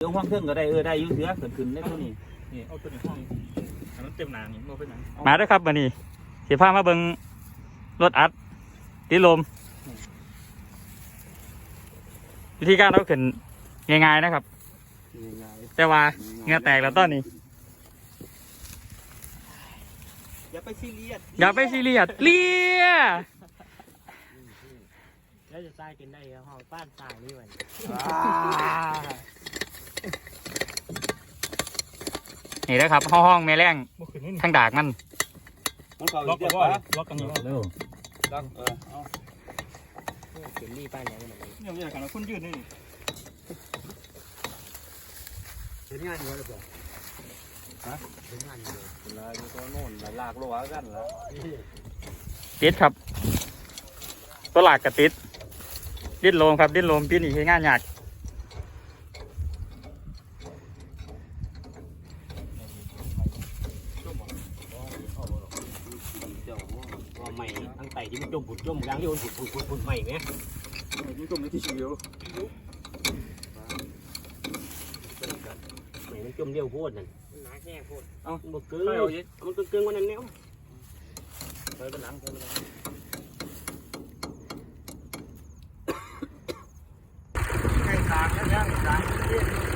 เรื่องห้องเครื่องก็ได้เออได้อยุ่เสือเกิดขึ้นได้เท่านี้นี่เอาตัวในห้องอันนั้นเต็มหนานี่มันเป็นหนังมาเด้วยครับวันนี้สิพามาเบิงรถอัดติดลม วิธีการเอาขึ้นง่ายๆนะครับ แต่ว่าเหงือแตกแล้วตอนนี้ อย่าไปซีเรียสอย่าไปซีเรียสเลียแล้วจะใต้กินได้ครับห้องป้านตายนี่มัน นี่นะครับห้องห้องแม่แรงเมื่อคืนนี่ทางดากมันมันเข้าล็อกเรีกัยบบว่าปะล็อกกันนี่เร็วล็อกเออเอาเข็มรีป้านอย่างนั้นเลยยังอยากกันคุณยืดนี่เห็นงานอยู่หรือเปล่าฮะเห็นงานอยู่เลยเวลาอยู่ตัวโน่นลากโลหะกันแล้วติดครับตัวหลากกับติดดิ้นโลมครับดิ้นโลมปีนี้ใช้งานยาก ส่ที่มันจมผุดจมล้างโยนผุดผุดผุดผุดใหม่ไหมยิ่งจมในที่ชิวเดียวไหนมันจมเดียวโคตรนั่นหนาแห้งโคตรเอาบกเกลือเอามันเกลือกว่านั้นแล้วไปเป็นหลังไปเป็นหลังใกล้กลางแล้วเนี่ยกลางที่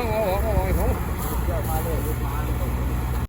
ಹೋಗೋ